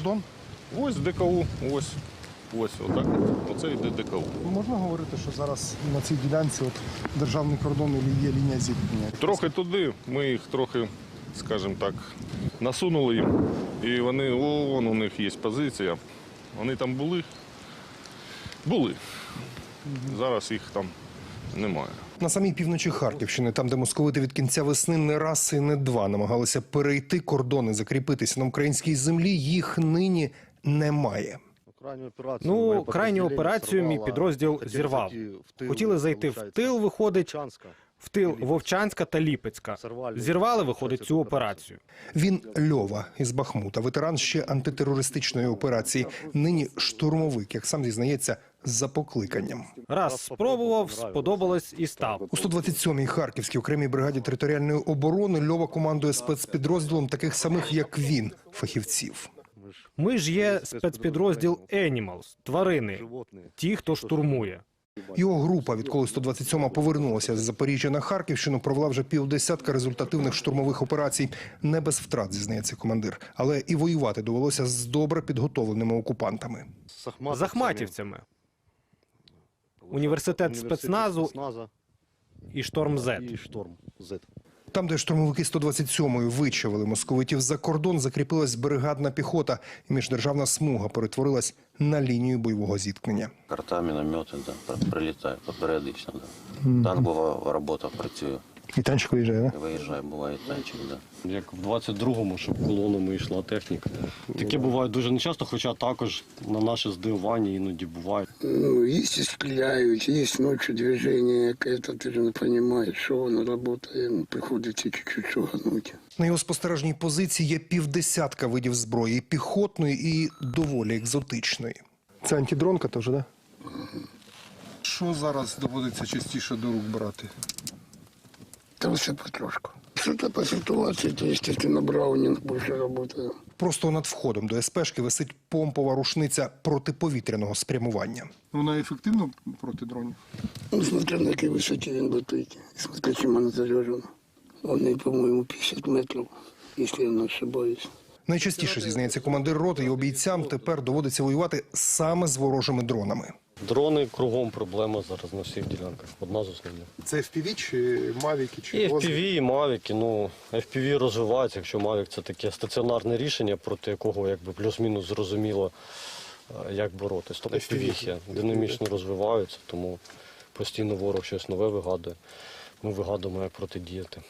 кордон? Ось ДКУ, ось. Ось, отак. Оце йде ДКУ. Можна говорити, що зараз на цій ділянці от державний кордон і є лінія зіткнення? Трохи туди, ми їх трохи, скажімо так, насунули їм. І вони, вон у них є позиція. Вони там були. Були. Зараз їх там немає. На самій півночі Харківщини, там, де московити від кінця весни не раз і не два намагалися перейти кордони, закріпитися на українській землі, їх нині немає. Ну, крайню операцію мій підрозділ зірвав. Хотіли зайти в тил, виходить, в тил Вовчанська та Ліпецька. Зірвали, виходить, цю операцію. Він Льова із Бахмута, ветеран ще антитерористичної операції. Нині штурмовик, як сам зізнається, за покликанням. Раз спробував, сподобалось і став. У 127-й Харківській окремій бригаді територіальної оборони Льова командує спецпідрозділом таких самих, як він, фахівців. Ми ж є спецпідрозділ Animals, тварини, ті, хто штурмує. Його група, відколи 127-ма повернулася з Запоріжжя на Харківщину, провела вже півдесятка результативних штурмових операцій. Не без втрат, зізнається командир. Але і воювати довелося з добре підготовленими окупантами. З ахматівцями. Університет спецназу і Шторм З. і Шторм З. Там, де штурмовики 127-ї вичавили московитів за кордон, закріпилась бригадна піхота, і міждержавна смуга перетворилась на лінію бойового зіткнення. Карта, міномети, да, прилітає періодично. Да. Танкова робота працює. І танчик виїжджає, так? Виїжджає, буває танчик, да. Як в 22-му, щоб колонами йшла техніка. Таке буває дуже нечасто, хоча також на наше здивування іноді буває. Ну, есть и стреляют, есть ночью движение, это ты же не понимаешь, что он работает, ну, приходится чуть-чуть шугануть. На його спостережній позиції є півдесятка видів зброї піхотної і доволі екзотичної. Це антидронка теж, так? Да? Що зараз доводиться частіше до рук брати? Все потрошку. Что-то по ситуации, то, естественно, Браунинг больше работает. Просто над входом до СПшки висить помпова рушниця протиповітряного спрямування. Вона ефективна проти дронів. Ну, смотря на какой высоте он летит, и смотря чем она заряжена. Он, и, по-моему, 50 метров, если я не ошибаюсь. Найчастіше зізнається командир роти, його бійцям тепер доводиться воювати саме з ворожими дронами. Дрони кругом проблема зараз на всіх ділянках. Одна з основних. Це FPV чи Мавіки, чи І? FPV, і Mavic. Ну, FPV розвивається, якщо Mavic це таке стаціонарне рішення, проти якого якби плюс-мінус зрозуміло, е, як боротись. Тобто FPV динамічно розвиваються, тому постійно ворог щось нове вигадує. Ми вигадуємо, як протидіяти.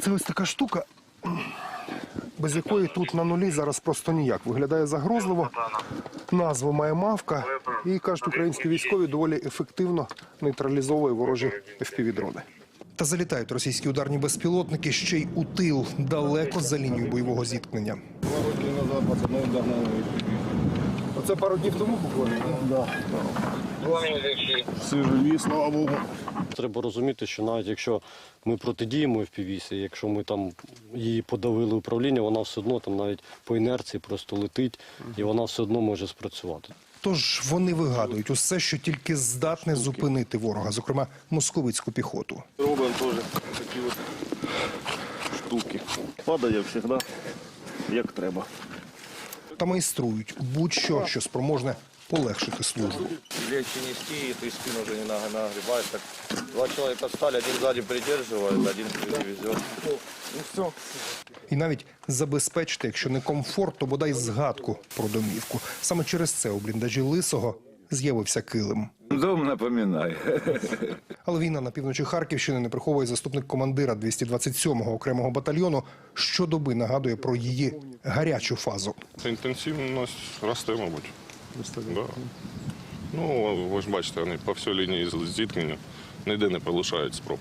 Це ось така штука, без якої тут на нулі зараз просто ніяк. Виглядає загрозливо. Назву має мавка, і кажуть, українські військові доволі ефективно нейтралізовує ворожі FPV-дрони. Та залітають російські ударні безпілотники ще й у тил, далеко за лінією бойового зіткнення. Оце пару днів тому буквально? Да. Всі живі, слава Богу. Треба розуміти, що навіть якщо ми протидіємо FPV, якщо ми там її подавили управління, вона все одно там навіть по інерції просто летить, і вона все одно може спрацювати. Тож вони вигадують усе, що тільки здатне зупинити ворога, зокрема московицьку піхоту. Робимо теж такі от штуки. Падає завжди, як треба. Та майструють будь-що, що спроможне полегшити службу. легче нести, и ты спину уже не наг- нагребаешь. Так два человека встали, один сзади придерживает, один впереди везет. І навіть забезпечити, якщо не комфорт, то бодай згадку про домівку. Саме через це у бліндажі лисого з'явився килим. Дом напоминай. Але війна на півночі Харківщини не приховує заступник командира 227-го окремого батальйону. Щодоби нагадує про її гарячу фазу. Інтенсивність росте, мабуть. Да. Ну, ви ж бачите, вони по всій лінії зіткнення ніде не полишають спроб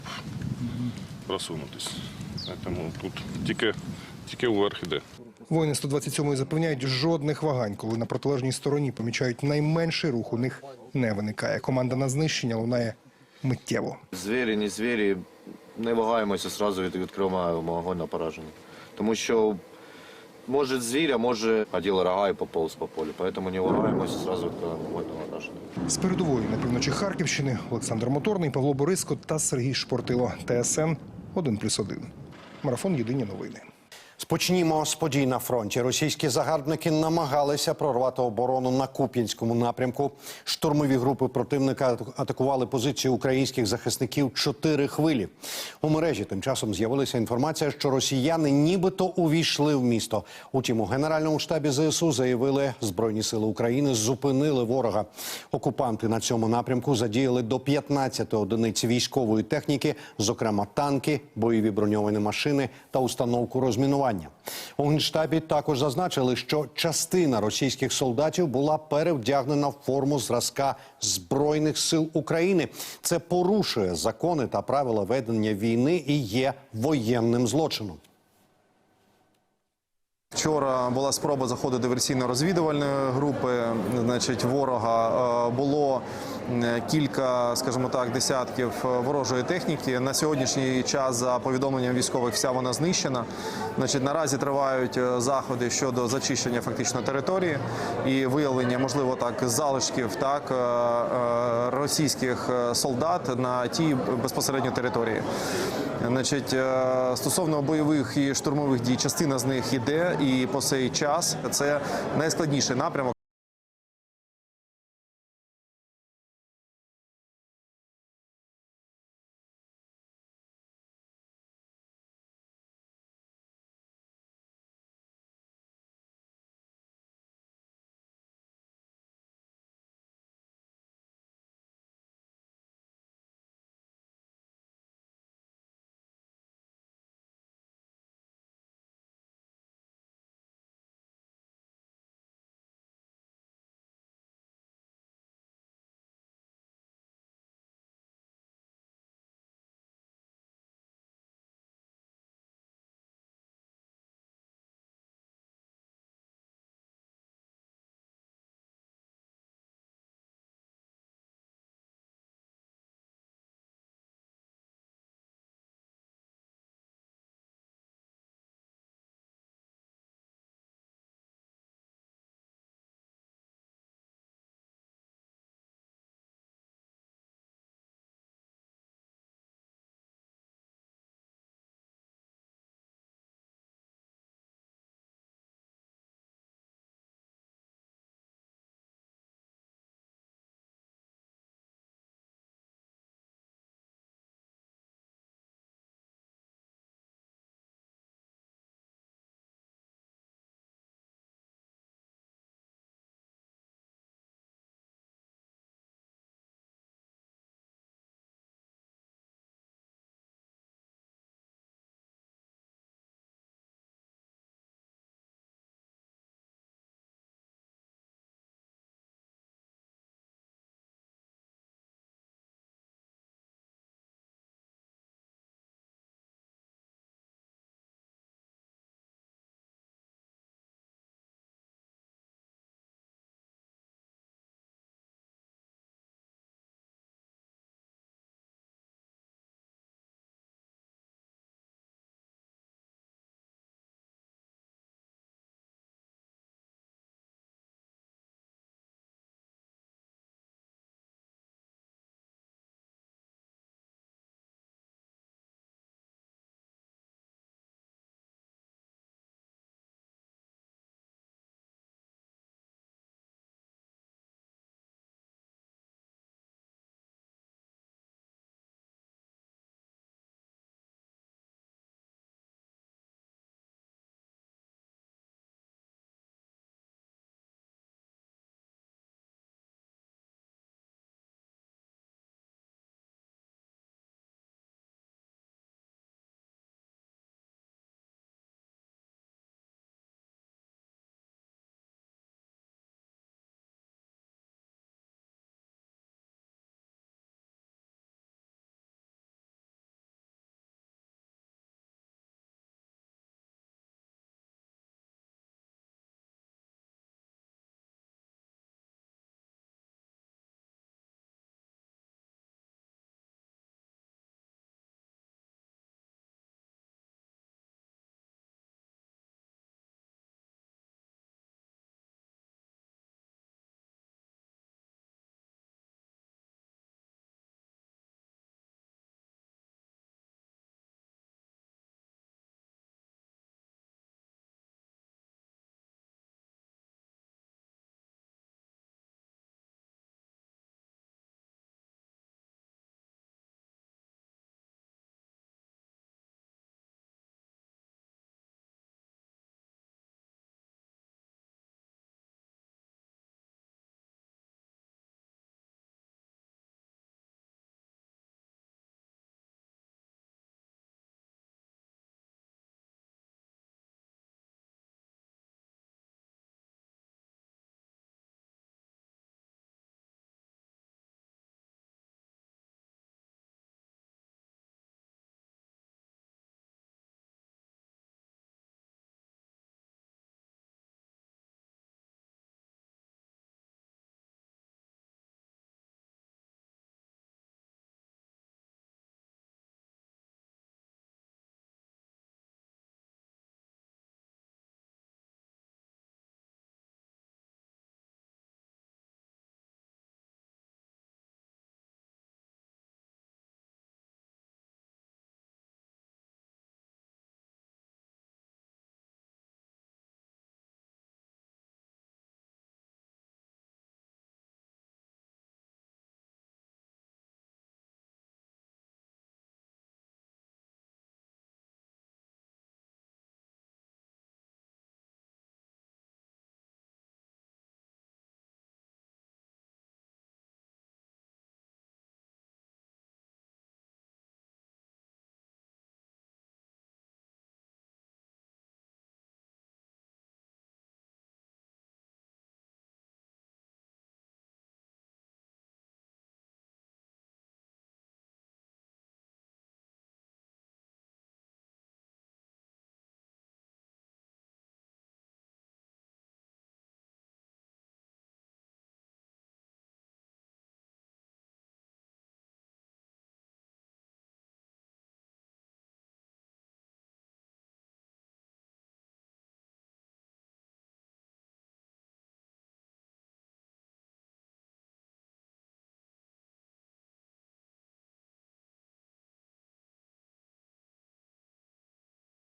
просунутися. Тому тут тільки, тільки вверх іде. Воїни 127-ї запевняють, жодних вагань, коли на протилежній стороні помічають найменший рух, у них не виникає. Команда на знищення лунає миттєво. Звірі, не звірі, не вагаємося, одразу від, відкриваємо огонь на пораження. Тому що може звір, а може оділ рога і поповз по полю. Поэтому не вагаємося, сразу відкриваємо огонь на. З передової на півночі Харківщини Олександр Моторний, Павло Бориско та Сергій Шпортило. ТСН 1+,1. Марафон Єдині новини. Спочнімо з подій на фронті. Російські загарбники намагалися прорвати оборону на Куп'янському напрямку. Штурмові групи противника атакували позиції українських захисників чотири хвилі. У мережі тим часом з'явилася інформація, що росіяни нібито увійшли в місто. Утім, у генеральному штабі ЗСУ заявили, збройні сили України зупинили ворога. Окупанти на цьому напрямку задіяли до 15 одиниць військової техніки, зокрема танки, бойові броньовані машини та установку розмінування. У генштабі також зазначили, що частина російських солдатів була перевдягнена в форму зразка збройних сил України. Це порушує закони та правила ведення війни і є воєнним злочином. Вчора була спроба заходу диверсійно-розвідувальної групи. Значить, ворога Е, було кілька, скажімо так, десятків е, ворожої техніки. На сьогоднішній час, за повідомленням військових, вся вона знищена. Значить, наразі тривають е, заходи щодо зачищення фактично території і виявлення, можливо, так залишків так російських солдат на тій безпосередньо території. Значить, е, стосовно бойових і штурмових дій, частина з них іде, і по цей час це найскладніший напрямок.